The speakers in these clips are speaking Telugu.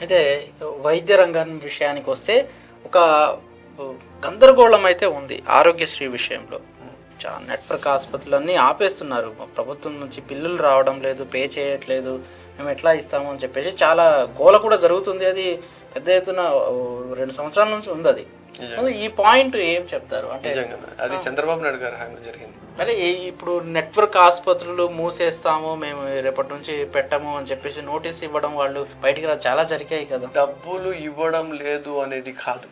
అయితే వైద్య రంగం విషయానికి వస్తే ఒక గందరగోళం అయితే ఉంది ఆరోగ్యశ్రీ విషయంలో. నెట్వర్క్ ఆసుపత్రులన్నీ ఆపేస్తున్నారు. ప్రభుత్వం నుంచి బిల్లులు రావడం లేదు పే చేయట్లేదు మేము ఎట్లా ఇస్తాము అని చెప్పేసి చాలా గోల కూడా జరుగుతుంది. అది పెద్ద ఎత్తున రెండు సంవత్సరాల నుంచి ఉంది అది. ఈ పాయింట్ ఏం చెప్తారు? అంటే అది చంద్రబాబు నాయుడు గారి జరిగింది. మరి ఇప్పుడు నెట్వర్క్ ఆసుపత్రులు మూసేస్తాము మేము రేపటి నుంచి పెట్టము అని చెప్పేసి నోటీస్ ఇవ్వడం వాళ్ళు బయటికి రా చాలా జరిగాయి కదా. డబ్బులు ఇవ్వడం లేదు అనేది కాదు.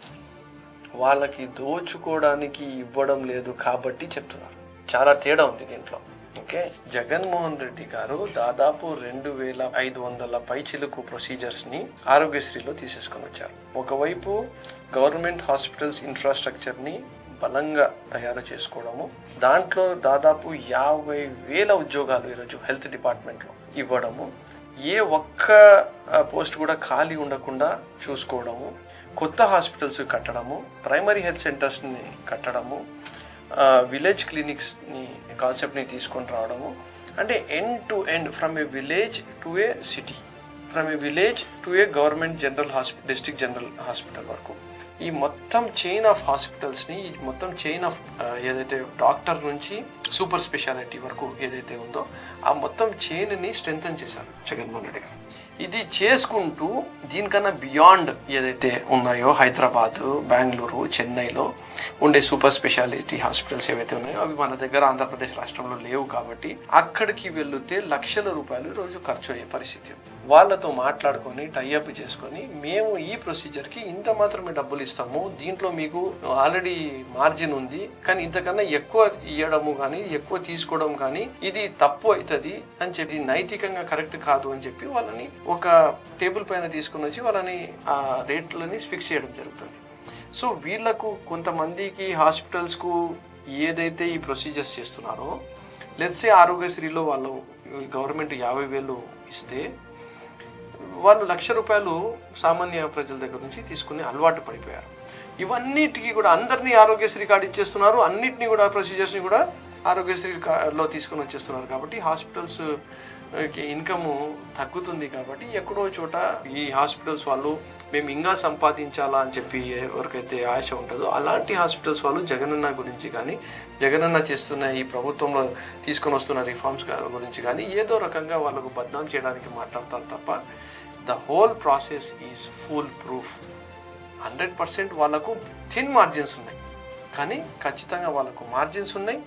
వాళ్ళకి దోచుకోవడానికి ఇవ్వడం లేదు కాబట్టి చెప్తున్నారు. చాలా తేడా ఉంది దీంట్లో. ఓకే. జగన్మోహన్ రెడ్డి గారు దాదాపు రెండు వేల ఐదు వందల పైచిలుకు ప్రొసీజర్స్ని ఆరోగ్యశ్రీలో తీసేసుకొని వచ్చారు. ఒకవైపు గవర్నమెంట్ హాస్పిటల్స్ ఇన్ఫ్రాస్ట్రక్చర్ని బలంగా తయారు చేసుకోవడము దాంట్లో దాదాపు యాభై వేల ఉద్యోగాలు ఈరోజు హెల్త్ డిపార్ట్మెంట్లో ఇవ్వడము ఏ ఒక్క పోస్ట్ కూడా ఖాళీ ఉండకుండా చూసుకోవడము కొత్త హాస్పిటల్స్ కట్టడము ప్రైమరీ హెల్త్ సెంటర్స్ని కట్టడము విలేజ్ క్లినిక్స్ని కాన్సెప్ట్ని తీసుకొని రావడము. అంటే end to end from a village to a city from a village to a government general hospital district general hospital వరకు. ఈ మొత్తం చైన్ ఆఫ్ హాస్పిటల్స్ని ఈ మొత్తం చైన్ ఆఫ్ ఏదైతే డాక్టర్ నుంచి సూపర్ స్పెషాలిటీ వరకు ఏదైతే ఉందో ఆ మొత్తం చైన్ని స్ట్రెంగ్తన్ చేశారు జగన్మోహన్ రెడ్డి గారు. ఇది చేసుకుంటూ దీనికన్నా బియాండ్ ఏదైతే ఉన్నాయో హైదరాబాదు బెంగళూరు చెన్నైలో ఉండే సూపర్ స్పెషాలిటీ హాస్పిటల్స్ ఏవైతే ఉన్నాయో అవి మన దగ్గర ఆంధ్రప్రదేశ్ రాష్ట్రంలో లేవు కాబట్టి అక్కడికి వెళితే లక్షల రూపాయలు రోజు ఖర్చు అయ్యే పరిస్థితి వాళ్ళతో మాట్లాడుకొని టైఅప్ చేసుకొని మేము ఈ ప్రొసీజర్కి ఇంత మాత్రమే డబ్బులు ఇస్తాము. దీంట్లో మీకు ఆల్రెడీ మార్జిన్ ఉంది. కానీ ఇంతకన్నా ఎక్కువ ఇవ్వడము కానీ ఎక్కువ తీసుకోవడం కానీ ఇది తప్పు అవుతుంది అని చెప్పి నైతికంగా కరెక్ట్ కాదు అని చెప్పి వాళ్ళని ఒక టేబుల్ పైన తీసుకుని వచ్చి వాళ్ళని ఆ రేట్లని ఫిక్స్ చేయడం జరుగుతుంది. సో వీళ్ళకు కొంతమందికి హాస్పిటల్స్కు ఏదైతే ఈ ప్రొసీజర్స్ చేస్తున్నారో లెట్సే ఆరోగ్యశ్రీలో వాళ్ళు గవర్నమెంట్ యాభై వేలు ఇస్తే వాళ్ళు లక్ష రూపాయలు సామాన్య ప్రజల దగ్గర నుంచి తీసుకుని అలవాటు పడిపోయారు. ఇవన్నిటికీ కూడా అందరినీ ఆరోగ్యశ్రీ కార్డు ఇచ్చేస్తున్నారు అన్నిటినీ కూడా ప్రొసీజర్స్ని కూడా ఆరోగ్యశ్రీ తీసుకుని తీసుకొని వచ్చేస్తున్నారు కాబట్టి హాస్పిటల్స్ ఇన్కమ్ తగ్గుతుంది కాబట్టి ఎక్కడో చోట ఈ హాస్పిటల్స్ వాళ్ళు మేము ఇంకా సంపాదించాలా అని చెప్పి ఎవరికైతే ఆశ ఉంటుందో అలాంటి హాస్పిటల్స్ వాళ్ళు జగనన్న గురించి కానీ జగనన్న చేస్తున్న ఈ ప్రభుత్వంలో తీసుకొని వస్తున్న రిఫార్మ్స్ గురించి కానీ ఏదో రకంగా వాళ్ళకు బద్నాం చేయడానికి మాట్లాడతారు తప్ప the whole process is full proof. Hundred percent వాళ్ళకు థిన్ మార్జిన్స్ ఉన్నాయి. కానీ ఖచ్చితంగా వాళ్ళకు మార్జిన్స్ ఉన్నాయి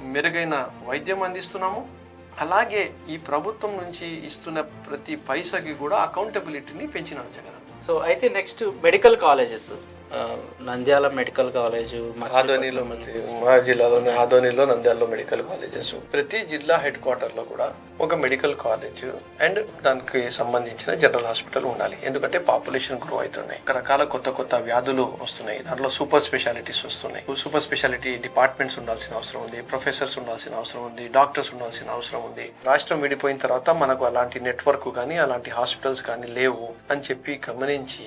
మెరుగైన వైద్యం అందిస్తున్నాము. అలాగే ఈ ప్రభుత్వం నుంచి ఇస్తున్న ప్రతి పైసకి కూడా అకౌంటబిలిటీని పెంచిన జగన్. సో అయితే next medical colleges Nandyal medical college ఆదోనిలో మా జిల్లాలోనే ఆదోనిలో నంద్యాలలో మెడికల్ కాలేజెస్ ప్రతి జిల్లా హెడ్ క్వార్టర్లో కూడా ఒక మెడికల్ కాలేజ్ అండ్ దానికి సంబంధించిన జనరల్ హాస్పిటల్ ఉండాలి. ఎందుకంటే పాపులేషన్ గ్రో అవుతున్నాయి. రకరకాల కొత్త కొత్త వ్యాధులు వస్తున్నాయి. దాంట్లో సూపర్ స్పెషాలిటీస్ వస్తున్నాయి. సూపర్ స్పెషాలిటీ డిపార్ట్మెంట్స్ ఉండాల్సిన అవసరం ఉంది. ప్రొఫెసర్స్ ఉండాల్సిన అవసరం ఉంది. డాక్టర్స్ ఉండాల్సిన అవసరం ఉంది. రాష్ట్రం విడిపోయిన తర్వాత మనకు అలాంటి నెట్వర్క్ కానీ అలాంటి హాస్పిటల్స్ కానీ లేవు అని చెప్పి గమనించి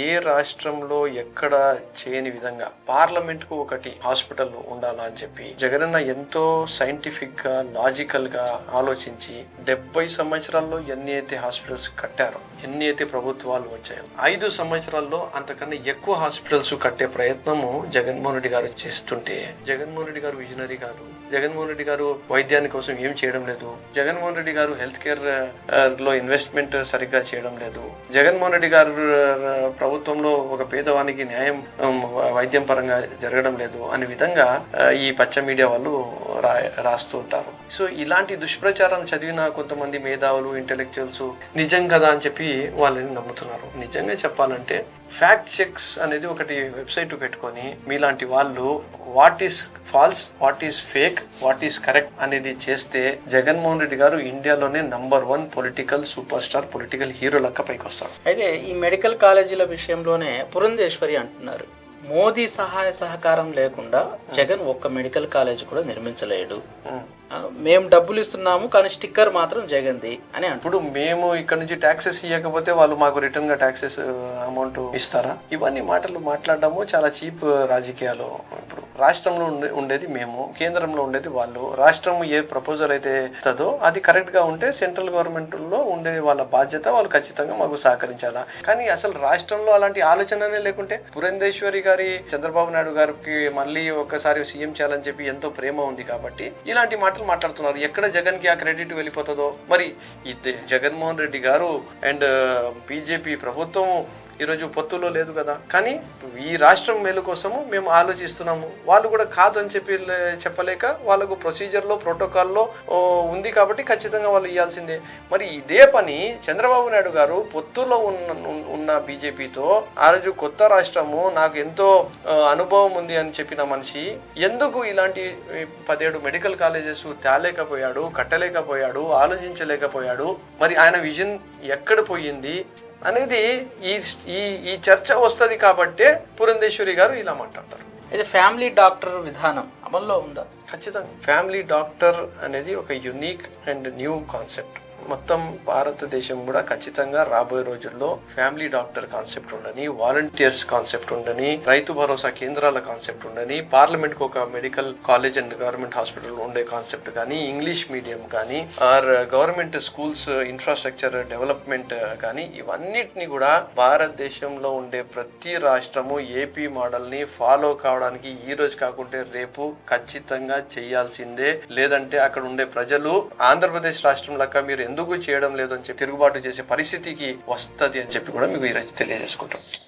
ఏ రాష్ట్రంలో ఎక్కడ చేయని విధంగా పార్లమెంట్కు ఒకటి హాస్పిటల్ ఉండాలా అని చెప్పి జగనన్న ఎంతో సైంటిఫిక్గా లాజికల్గా ఆలోచించి డెబ్బై సంవత్సరాల్లో ఎన్ని అయితే హాస్పిటల్స్ కట్టారో ఎన్ని అయితే ప్రభుత్వాలు వచ్చాయో ఐదు సంవత్సరాల్లో అంతకన్నా ఎక్కువ హాస్పిటల్స్ కట్టే ప్రయత్నము జగన్మోహన్ రెడ్డి గారు చేస్తుంటే జగన్మోహన్ రెడ్డి గారు విజనరీ గారు జగన్మోహన్ రెడ్డి గారు వైద్యాని కోసం ఏం చేయడం లేదు జగన్మోహన్ రెడ్డి గారు హెల్త్ కేర్లో ఇన్వెస్ట్మెంట్ సరిగ్గా చేయడం లేదు జగన్మోహన్ రెడ్డి గారు ప్రభుత్వంలో ఒక పేదవానికి న్యాయం వైద్యం పరంగా జరగడం లేదు అనే విధంగా ఈ పచ్చ మీడియా వాళ్ళు రా రాస్తూ ఉంటారు. సో ఇలాంటి దుష్ప్రచారం చదివిన కొంతమంది మేధావులు ఇంటెలెక్చువల్స్ నిజం కదా అని చెప్పి వాళ్ళని నమ్ముతున్నారు. నిజంగా చెప్పాలంటే ఫ్యాక్ట్ చెక్స్ అనేది ఒకటి వెబ్సైట్ పెట్టుకొని మీలాంటి వాళ్ళు what is false what is fake what is correct అనేది చేస్తే జగన్మోహన్ రెడ్డి గారు ఇండియాలోనే number one political super star political hero లెక్క పైకి వస్తారు. అయితే ఈ మెడికల్ కాలేజీల విషయంలోనే పురంధేశ్వరి అంటున్నారు. మోదీ సహాయ సహకారం లేకుండా జగన్ ఒక్క మెడికల్ కాలేజ్ కూడా నిర్మించలేడు. మేము డబ్బులు ఇస్తున్నాము కానీ స్టిక్కర్ మాత్రం జగన్ది అని ఇప్పుడు మేము ఇక్కడ నుంచి ట్యాక్సెస్ ఇవ్వకపోతే వాళ్ళు మాకు రిటర్న్గా ట్యాక్సెస్ అమౌంట్ ఇస్తారా? ఇవన్నీ మాటలు మాట్లాడడము చాలా చీప్ రాజకీయాలు. ఇప్పుడు రాష్ట్రంలో ఉండే- ఉండేది మేము కేంద్రంలో ఉండేది వాళ్ళు. రాష్ట్రం ఏ ప్రపోజల్ అయితే ఇస్తుందో అది కరెక్ట్గా ఉంటే సెంట్రల్ గవర్నమెంట్లో ఉండే వాళ్ళ బాధ్యత వాళ్ళు ఖచ్చితంగా మాకు సహకరించాలా. కానీ అసలు రాష్ట్రంలో అలాంటి ఆలోచననే లేకుంటే పురంధేశ్వరి గారి చంద్రబాబు నాయుడు గారికి మళ్ళీ ఒకసారి సీఎం చేయాలని చెప్పి ఎంతో ప్రేమ ఉంది కాబట్టి ఇలాంటి మాటలు మాట్లాడుతున్నారు. ఎక్కడ జగన్కి ఆ క్రెడిట్ వెళ్ళిపోతుందో? మరి ఇది జగన్మోహన్ రెడ్డి గారు అండ్ బీజేపీ ప్రభుత్వం ఈరోజు పొత్తులో లేదు కదా. కానీ ఈ రాష్ట్రం మేలు కోసము మేము ఆలోచిస్తున్నాము. వాళ్ళు కూడా కాదు అని చెప్పి చెప్పలేక వాళ్ళకు ప్రొసీజర్లో ప్రోటోకాల్లో ఉంది కాబట్టి ఖచ్చితంగా వాళ్ళు ఇవ్వాల్సిందే మరి ఇదే పని చంద్రబాబు నాయుడు గారు పొత్తులో ఉన్న ఉన్న బీజేపీతో ఆ రోజు కొత్త రాష్ట్రము నాకు ఎంతో అనుభవం ఉంది అని చెప్పిన మనిషి ఎందుకు ఇలాంటి పదిహేడు మెడికల్ కాలేజెస్ తేలేకపోయాడు కట్టలేకపోయాడు ఆలోచించలేకపోయాడు? మరి ఆయన విజన్ ఎక్కడ పోయింది? అనేది ఈ ఈ ఈ చర్చ వస్తుంది కాబట్టే పురంధేశ్వరి గారు ఇలా మాట్లాడతారు. ఇది ఫ్యామిలీ డాక్టర్ విధానం అమల్లో ఉందా? ఖచ్చితంగా. ఫ్యామిలీ డాక్టర్ అనేది ఒక యునిక్ అండ్ న్యూ కాన్సెప్ట్. మొత్తం భారతదేశం కూడా ఖచ్చితంగా రాబోయే రోజుల్లో ఫ్యామిలీ డాక్టర్ కాన్సెప్ట్ ఉండని వాలంటీర్స్ కాన్సెప్ట్ ఉండని రైతు భరోసా కేంద్రాల కాన్సెప్ట్ ఉండని పార్లమెంట్కు ఒక medical college and government hospital ఉండే కాన్సెప్ట్ కానీ ఇంగ్లీష్ మీడియం కానీ our government schools infrastructure development కానీ ఇవన్నిటిని కూడా భారతదేశంలో ఉండే ప్రతి రాష్ట్రము ఏపీ మోడల్ని ఫాలో కావడానికి ఈ రోజు కాకుంటే రేపు ఖచ్చితంగా చేయాల్సిందే. లేదంటే అక్కడ ఉండే ప్రజలు ఆంధ్రప్రదేశ్ రాష్ట్రం లెక్క మీరు ఎందుకు చేయడం లేదు అని చెప్పి తిరుగుబాటు చేసే పరిస్థితికి వస్తది అని చెప్పి కూడా మీకు ఈరోజు తెలియజేసుకుంటాం.